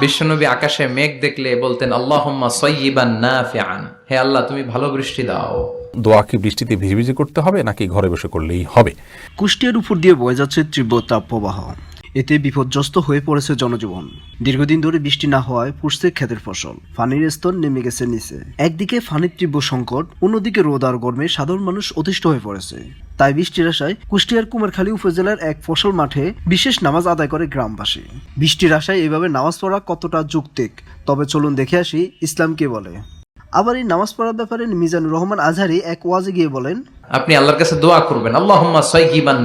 বিশ্বনবী আকাশে মেঘ দেখলে বলতেন আল্লাহম্মা সৈয়িবান না ফিয়ান হে আল্লাহ তুমি ভালো বৃষ্টি দাও। দোয়া কি বৃষ্টিতে ভিজে ভিজে করতে হবে নাকি ঘরে বসে করলেই হবে? কুষ্টিয়ার উপর দিয়ে বয়ে যাচ্ছে তীব্র তাপপ্রবাহ। এতে বিপর্যস্ত হয়ে পড়েছে জনজীবন। দীর্ঘদিন ধরে বৃষ্টি না হওয়ায় পুষছে ক্ষেতের ফসল। পানির স্তর নেমে গেছে নিচে। একদিকে পানির তীব্র সংকট, অন্যদিকে রোদ আর গরমে সাধারণ মানুষ অতিষ্ঠ হয়ে পড়েছে। তাই বৃষ্টির আশায় কুষ্টিয়ার কুমারখালী উপজেলার এক ফসল মাঠে বিশেষ নামাজ আদায় করে গ্রামবাসী। বৃষ্টির আশায় এভাবে নামাজ পড়া কতটা যুক্তিক? তবে চলুন দেখে আসি ইসলাম কে বলে। আবার এই নামাজ পড়ার ব্যাপারে মিজানুর রহমান আজহারি এক ওয়াজে গিয়ে বলেন, আপনি আল্লাহর কাছে দোয়া করবেন।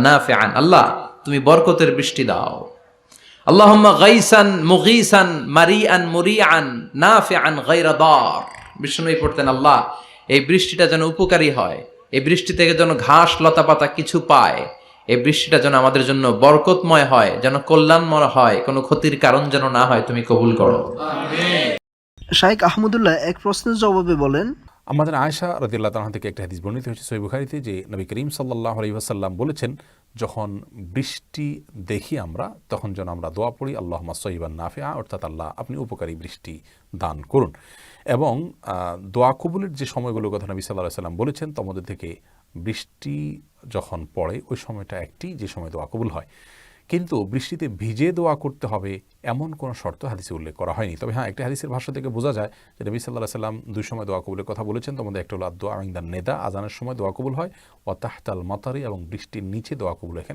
নাফিআন। আল্লাহ তুমি বরকতের বৃষ্টি দাও। আল্লাহুম্মা গাইসান মুগীসান মারিআন মুরিআন নাফিআন গায়রা দার। বিষ্ণুই পড়তেন আল্লাহ এই বৃষ্টিটা যেন উপকারী হয়। এই বৃষ্টি থেকে যেন ঘাস লতা পাতা কিছু পায়। এই বৃষ্টিটা যেন আমাদের জন্য বরকতময় হয় যেন কল্যাণময় হয়। কোনো ক্ষতির কারণ যেন না হয় তুমি কবুল করো। শাইখ আহমদুল্লাহ এক প্রশ্নের জবাবে বলেন আমাদের আয়সা রদিল্লাহ তালাহ থেকে একটা হাদিস বর্ণিত হয়েছে সই বুখারিতে যে নবী করিম সাল্লাহ আলহিহাসাল্লাম বলেছেন যখন বৃষ্টি দেখি আমরা, তখন যেন আমরা দোয়া পড়ি আল্লাহ না নাফিয়া অর্থাৎ আল্লাহ আপনি উপকারী বৃষ্টি দান করুন। এবং দোয়া কবুলের যে সময়গুলোর কথা নবী সাল্লাহ সাল্লাম বলেছেন তোমাদের থেকে বৃষ্টি যখন পড়ে, ওই সময়টা একটি যে সময় দোয়া কবুল হয়। কিন্তু বৃষ্টিতে ভিজে দোয়া করতে হবে এমন কোনো শর্ত হাদিসে উল্লেখ করা হয়নি। তবে হ্যাঁ একটা হাদিসের ভাষ্য থেকে বোঝা যায় যে নবী সাল্লাহ সাল্লাম দুই সময় দোয়া কবুলের কথা বলেছেন। তোমাদের একটা হলো দোয়া আমিন্দার নেদা, আজানের সময় দোয়া কবুল হয়। অতাহতাল মতারি এবং বৃষ্টির নিচে দোয়া কবুল এখানে